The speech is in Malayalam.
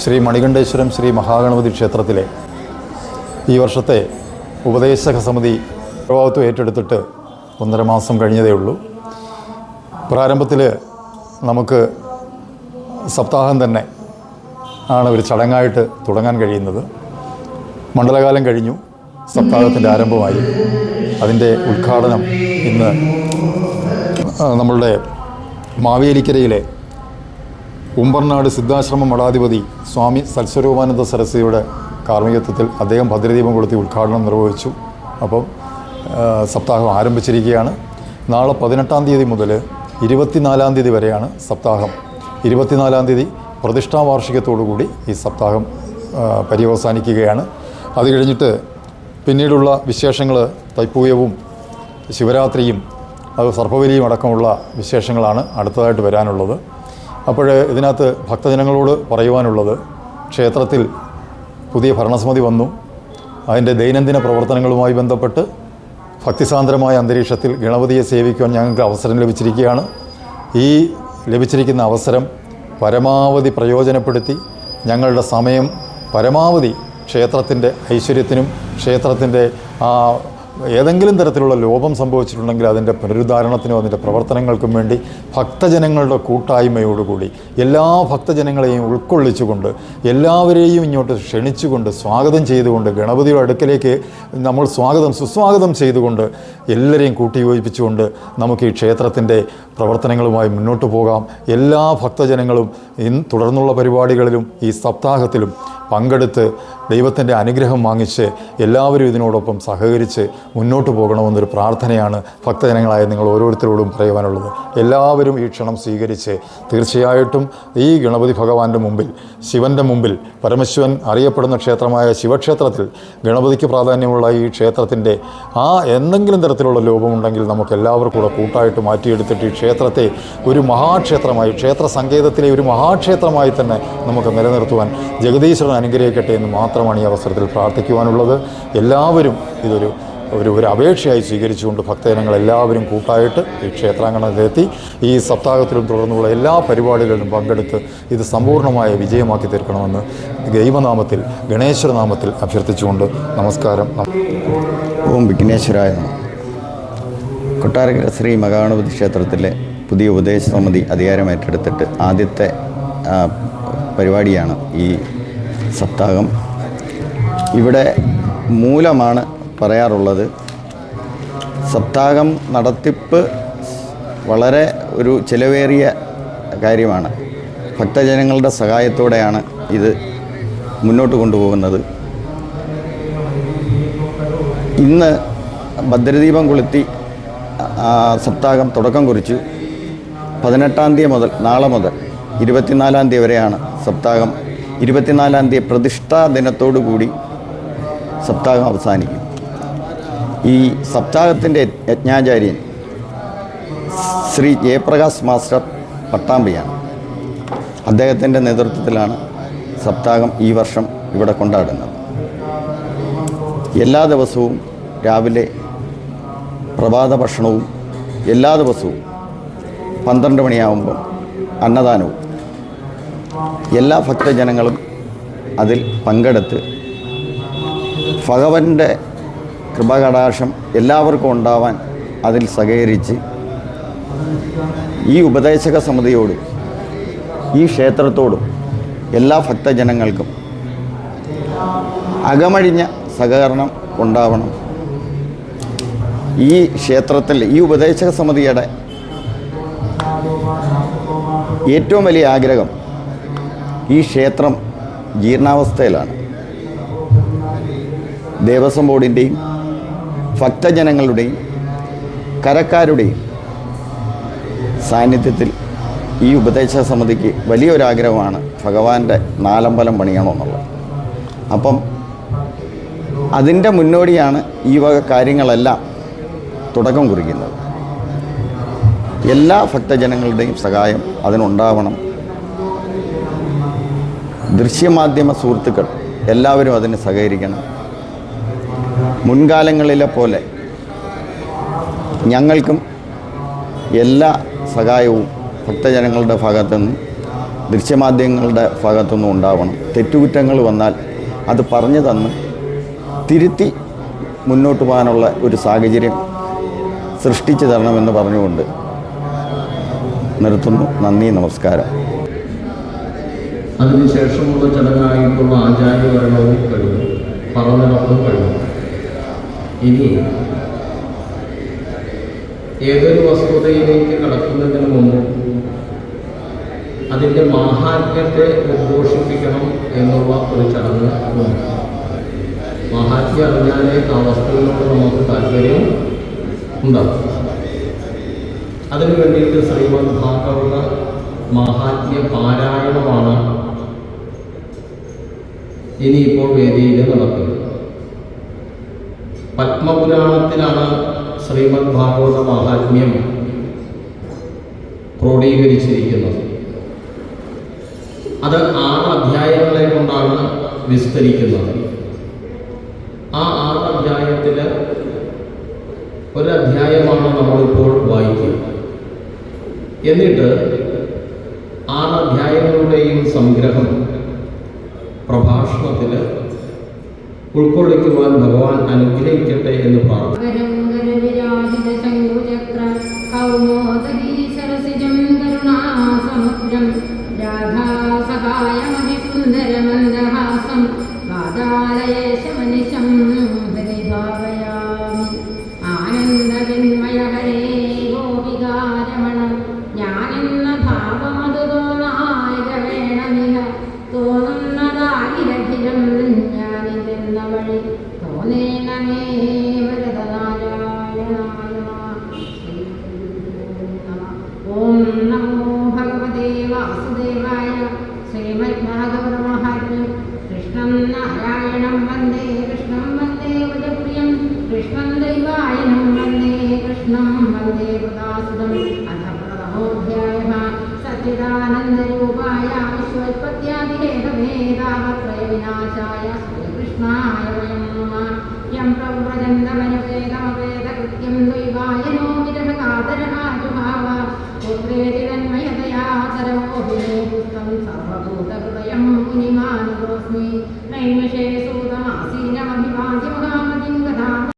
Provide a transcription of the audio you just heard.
ശ്രീ മണികണ്ഠേശ്വരം ശ്രീ മഹാഗണപതി ക്ഷേത്രത്തിലെ ഈ വർഷത്തെ ഉപദേശക സമിതി ഉത്തരവാദിത്വം ഏറ്റെടുത്തിട്ട് ഒന്നര മാസം കഴിഞ്ഞതേ ഉള്ളൂ. പ്രാരംഭത്തിൽ നമുക്ക് സപ്താഹം തന്നെ ആണ് ഒരു ചടങ്ങായിട്ട് തുടങ്ങാൻ കഴിയുന്നത്. മണ്ഡലകാലം കഴിഞ്ഞു സപ്താഹത്തിന്റെ ആരംഭമായി. അതിന്റെ ഉദ്ഘാടനം ഇന്ന് നമ്മളുടെ മാവേലിക്കരയിലെ ഉമ്പർനാട് സിദ്ധാശ്രമ മഠാധിപതി സ്വാമി സത്സ്വരൂപാനന്ദ സരസ്വതിയുടെ കാർമ്മികത്വത്തിൽ അദ്ദേഹം ഭദ്രദീപം കൊളുത്തി ഉദ്ഘാടനം നിർവഹിച്ചു. അപ്പം സപ്താഹം ആരംഭിച്ചിരിക്കുകയാണ്. നാളെ പതിനെട്ടാം തീയതി മുതൽ ഇരുപത്തിനാലാം തീയതി വരെയാണ് സപ്താഹം. ഇരുപത്തിനാലാം തീയതി പ്രതിഷ്ഠാ വാർഷികത്തോടുകൂടി ഈ സപ്താഹം പര്യവസാനിക്കുകയാണ്. അത് കഴിഞ്ഞിട്ട് പിന്നീടുള്ള വിശേഷങ്ങൾ തൈപ്പൂയവും ശിവരാത്രിയും അത് സർപ്പവലിയും അടക്കമുള്ള വിശേഷങ്ങളാണ് അടുത്തതായിട്ട് വരാനുള്ളത്. അപ്പോൾ ഇതിനകത്ത് ഭക്തജനങ്ങളോട് പറയുവാനുള്ളത് ക്ഷേത്രത്തിൽ പുതിയ ഭരണസമിതി വന്നു. അതിന്റെ ദൈനംദിന പ്രവർത്തനങ്ങളുമായി ബന്ധപ്പെട്ട് ഭക്തിസാന്ദ്രമായ അന്തരീക്ഷത്തിൽ ഗണപതിയെ സേവിക്കുവാൻ ഞങ്ങൾക്ക് അവസരം ലഭിച്ചിരിക്കുകയാണ്. ഈ ലഭിച്ചിരിക്കുന്ന അവസരം പരമാവധി പ്രയോജനപ്പെടുത്തി ഞങ്ങളുടെ സമയം പരമാവധി ക്ഷേത്രത്തിന്റെ ഐശ്വര്യത്തിനും ക്ഷേത്രത്തിന്റെ ആ ഏതെങ്കിലും തരത്തിലുള്ള ലോപം സംഭവിച്ചിട്ടുണ്ടെങ്കിൽ അതിന്റെ പുനരുദ്ധാരണത്തിനും അതിന്റെ പ്രവർത്തനങ്ങൾക്കും വേണ്ടി ഭക്തജനങ്ങളുടെ കൂട്ടായ്മയോടുകൂടി എല്ലാ ഭക്തജനങ്ങളെയും ഉൾക്കൊള്ളിച്ചുകൊണ്ട് എല്ലാവരെയും ഇങ്ങോട്ട് ക്ഷണിച്ചുകൊണ്ട് സ്വാഗതം ചെയ്തുകൊണ്ട് ഗണപതിയുടെ അടുക്കലേക്ക് നമ്മൾ സ്വാഗതം സുസ്വാഗതം ചെയ്തുകൊണ്ട് എല്ലാവരെയും കൂട്ടിയോജിപ്പിച്ചുകൊണ്ട് നമുക്ക് ഈ ക്ഷേത്രത്തിന്റെ പ്രവർത്തനങ്ങളുമായി മുന്നോട്ട് പോകാം. എല്ലാ ഭക്തജനങ്ങളും ഇൻ തുടർന്നുള്ള പരിപാടികളിലും ഈ സപ്താഹത്തിലും പങ്കെടുത്ത് ദൈവത്തിന്റെ അനുഗ്രഹം വാങ്ങിച്ച് എല്ലാവരും ഇതിനോടൊപ്പം സഹകരിച്ച് മുന്നോട്ട് പോകണമെന്നൊരു പ്രാർത്ഥനയാണ് ഭക്തജനങ്ങളായ നിങ്ങൾ ഓരോരുത്തരോടും പറയുവാനുള്ളത്. എല്ലാവരും ഈ ക്ഷണം സ്വീകരിച്ച് തീർച്ചയായിട്ടും ഈ ഗണപതി ഭഗവാന്റെ മുമ്പിൽ ശിവന്റെ മുമ്പിൽ പരമശിവൻ അറിയപ്പെടുന്ന ക്ഷേത്രമായ ശിവക്ഷേത്രത്തിൽ ഗണപതിക്ക് പ്രാധാന്യമുള്ള ഈ ക്ഷേത്രത്തിന്റെ ആ എന്തെങ്കിലും തരത്തിലുള്ള ലോപമുണ്ടെങ്കിൽ നമുക്ക് എല്ലാവർക്കും കൂടെ കൂട്ടായിട്ട് മാറ്റിയെടുത്തിട്ട് ഈ ക്ഷേത്രത്തെ ഒരു മഹാക്ഷേത്രമായി ക്ഷേത്ര സങ്കേതത്തിലെ ഒരു മഹാക്ഷേത്രമായി തന്നെ നമുക്ക് നിലനിർത്തുവാൻ ജഗദീശ്വരൻ അനുഗ്രഹിക്കട്ടെ എന്ന് മാത്രമാണ് ഈ അവസരത്തിൽ പ്രാർത്ഥിക്കുവാനുള്ളത്. എല്ലാവരും ഇതൊരു ഒരു ഒരു അപേക്ഷയായി സ്വീകരിച്ചുകൊണ്ട് ഭക്തജനങ്ങൾ എല്ലാവരും കൂട്ടായിട്ട് ഈ ക്ഷേത്രാങ്കണത്തിലെത്തി. ഈ സപ്താഹത്തിലും തുടർന്നുള്ള എല്ലാ പരിപാടികളിലും പങ്കെടുത്ത് ഇത് സമ്പൂർണമായ വിജയമാക്കി തീർക്കണമെന്ന് ദൈവനാമത്തിൽ ഗണേശ്വരനാമത്തിൽ അഭ്യർത്ഥിച്ചുകൊണ്ട് നമസ്കാരം. ഓം വിഘ്നേശ്വരായ കൊട്ടാരക്കര ശ്രീ മഹാഗണപതി ക്ഷേത്രത്തിലെ പുതിയ ഉപദേശ സമിതി അധികാരമേറ്റെടുത്തിട്ട് ആദ്യത്തെ പരിപാടിയാണ് ഈ സപ്താഹം. ഇവിടെ മൂലമാണ് പറയാറുള്ളത്. സപ്താഹം നടത്തിപ്പ് വളരെ ഒരു ചിലവേറിയ കാര്യമാണ്. ഭക്തജനങ്ങളുടെ സഹായത്തോടെയാണ് ഇത് മുന്നോട്ട് കൊണ്ടുപോകുന്നത്. ഇന്ന് ഭദ്രദീപം കൊളുത്തി സപ്താഹം തുടക്കം കുറിച്ചു. പതിനെട്ടാം തീയതി മുതൽ നാളെ മുതൽ ഇരുപത്തിനാലാം തീയതി വരെയാണ് സപ്താഹം ഇരുപത്തിനാലാം തീയതി പ്രതിഷ്ഠാ ദിനത്തോടുകൂടി സപ്താഹം അവസാനിക്കും. ഈ സപ്താഹത്തിന്റെ യജ്ഞാചാര്യൻ ശ്രീ ജയപ്രകാശ് മാസ്റ്റർ പട്ടാമ്പിയാണ്. അദ്ദേഹത്തിന്റെ നേതൃത്വത്തിലാണ് സപ്താഹം ഈ വർഷം ഇവിടെ കൊണ്ടാടുന്നത്. എല്ലാ ദിവസവും രാവിലെ പ്രഭാത ഭക്ഷണവും എല്ലാ ദിവസവും പന്ത്രണ്ട് മണിയാകുമ്പോൾ അന്നദാനവും എല്ലാ ഭക്തജനങ്ങളും അതിൽ പങ്കെടുത്ത് ഭഗവന്റെ കൃപകടാക്ഷം എല്ലാവർക്കും ഉണ്ടാവാൻ അതിൽ സഹകരിച്ച് ഈ ഉപദേശക സമിതിയോടും ഈ ക്ഷേത്രത്തോടും എല്ലാ ഭക്തജനങ്ങൾക്കും അകമഴിഞ്ഞ സഹകരണം ഉണ്ടാവണം. ഈ ക്ഷേത്രത്തിൽ ഈ ഉപദേശക സമിതിയുടെ ഏറ്റവും വലിയ ആഗ്രഹം ഈ ക്ഷേത്രം ജീർണാവസ്ഥയിലാണ്. ദേവസ്വം ബോർഡിന്റെയും ഭക്തജനങ്ങളുടെയും കരക്കാരുടെയും സാന്നിധ്യത്തിൽ ഈ ഉപദേശ സമിതിക്ക് വലിയൊരാഗ്രഹമാണ് ഭഗവാന്റെ നാലമ്പലം പണിയണമെന്നുള്ളത്. അപ്പം അതിന്റെ മുന്നോടിയാണ് ഈ വക കാര്യങ്ങളെല്ലാം തുടക്കം കുറിക്കുന്നത്. എല്ലാ ഭക്തജനങ്ങളുടെയും സഹായം അതിനുണ്ടാവണം. ദൃശ്യമാധ്യമ സുഹൃത്തുക്കൾ എല്ലാവരും അതിന് സഹകരിക്കണം. മുൻകാലങ്ങളിലെ പോലെ ഞങ്ങൾക്കും എല്ലാ സഹായവും ഭക്തജനങ്ങളുടെ ഭാഗത്തു നിന്നും ദൃശ്യമാധ്യമങ്ങളുടെ ഭാഗത്തുനിന്നും ഉണ്ടാവണം. തെറ്റുകുറ്റങ്ങൾ വന്നാൽ അത് പറഞ്ഞു തന്ന് തിരുത്തി മുന്നോട്ട് പോകാനുള്ള ഒരു സാഹചര്യം സൃഷ്ടിച്ചു തരണമെന്ന് പറഞ്ഞുകൊണ്ട് നിർത്തുന്നു. നന്ദി നമസ്കാരം. അതിനുശേഷമുള്ള ചടങ്ങായിട്ടുള്ള ആചാര്യവരണവും കഴിഞ്ഞു പറന്നിടപ്പും കഴിഞ്ഞു ഇനി ഏതൊരു വസ്തുതയിലേക്ക് കടക്കുന്നതിന് മുമ്പ് അതിന്റെ മാഹാത്മ്യത്തെ ഉദ്ഘോഷിപ്പിക്കണം എന്നുള്ള ഒരു ചടങ്ങ് മാഹാത്മ്യം അറിഞ്ഞാലേ ആ വസ്തുവിനോട് നമുക്ക് താല്പര്യം ഉണ്ടാകും അതിനു വേണ്ടിയിട്ട് ശ്രീമദ് ഭാഗവത മാഹാത്മ്യ പാരായണമാണ് ഇനിയിപ്പോൾ വേദിയിൽ നടക്കുന്നത് പത്മപുരാണത്തിലാണ് ശ്രീമദ് ഭാഗവത മാഹാത്മ്യം ക്രോഡീകരിച്ചിരിക്കുന്നത്. അത് ആറ് അധ്യായങ്ങളെ കൊണ്ടാണ് വിസ്തരിക്കുന്നത്. ആ ആറ് അധ്യായത്തിൽ ഒരധ്യായമാണ് നമ്മളിപ്പോൾ വായിക്കുക എന്നിട്ട് ആറ് അധ്യായങ്ങളുടെയും സംഗ്രഹം പ്രഭാഷണത്തിൽ ഉൾക്കൊള്ളിക്കുവാൻ ഭഗവാൻ അനുഗ്രഹിക്കട്ടെ എന്ന് പ്രാർത്ഥിക്കുന്നു सर्वम् अथ प्रथमोऽध्यायः सच्चिदानन्दरूपाय विश्वोत्पत्त्यादिहेतभेदावत्रयविनाशाय श्रीकृष्णाय वयं नमः यं प्रव्रजन्तमनुवेदमवेदकृत्य